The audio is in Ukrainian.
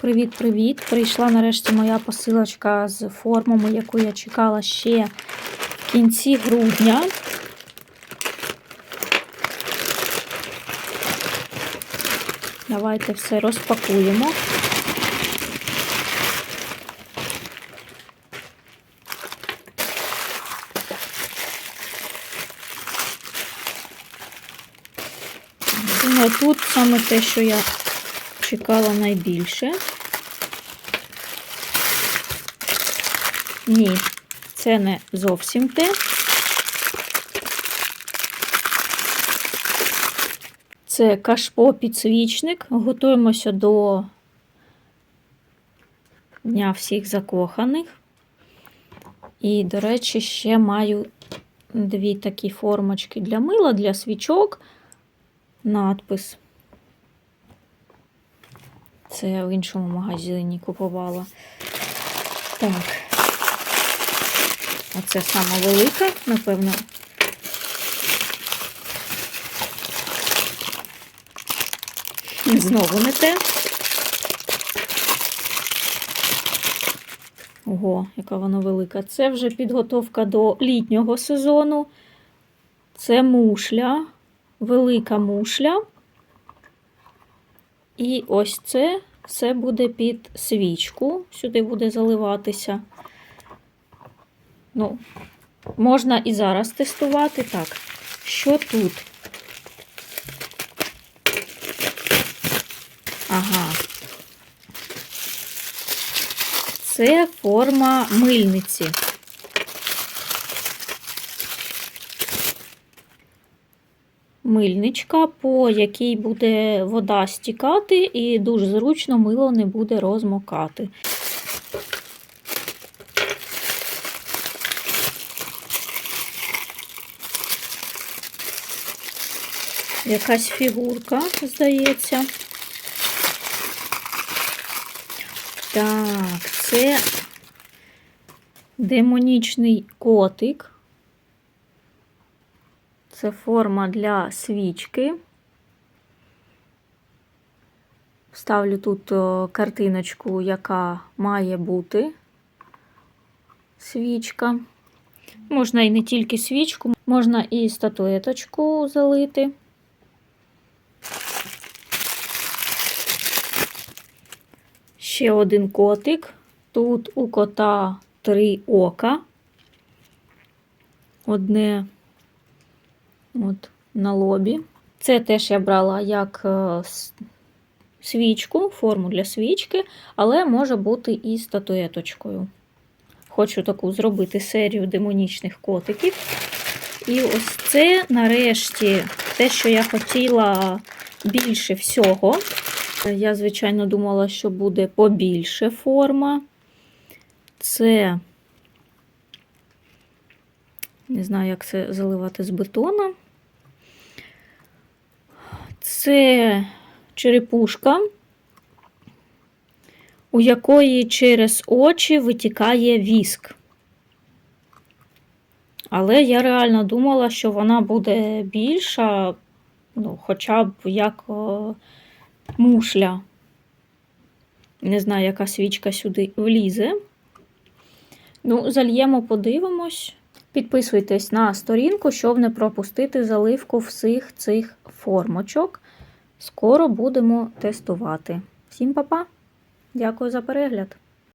Привіт-привіт! Прийшла нарешті моя посилочка з формами, яку я чекала ще в кінці грудня. Давайте все розпакуємо. Думаю, тут саме те, що я чекала найбільше. Ні, це не зовсім те. Це кашпо підсвічник. Готуємося до Дня всіх закоханих. І, до речі, ще маю дві такі формочки для мила, для свічок. Надпис. Це я в іншому магазині купувала. Так. Оце сама велика, напевно. Знову не те. Ого, яка вона велика. Це вже підготовка до літнього сезону. Це мушля, велика мушля. І ось це все буде під свічку. Сюди буде заливатися. Ну, можна і зараз тестувати. Так, що тут? Ага. Це форма мильниці. Мильничка, по якій буде вода стікати, і дуже зручно мило не буде розмокати. Якась фігурка, здається. Так, це демонічний котик. Це форма для свічки. Ставлю тут картиночку, яка має бути свічка. Можна і не тільки свічку, можна і статуеточку залити. Ще один котик. Тут у кота три ока. Одне от на лобі. Це теж я брала як е, свічку, форму для свічки, але може бути і статуеточкою. Хочу таку зробити серію демонічних котиків. І ось це, нарешті, те, що я хотіла більше всього. Я, звичайно, думала, що буде побільше форма. Це, не знаю, як це заливати з бетона. Це черепушка, у якої через очі витікає віск. Але я реально думала, що вона буде більша, ну, хоча б як о, мушля. Не знаю, яка свічка сюди влізе. Ну, зальємо, подивимось. Підписуйтесь на сторінку, щоб не пропустити заливку всіх цих формочок. Скоро будемо тестувати. Всім па-па! Дякую за перегляд!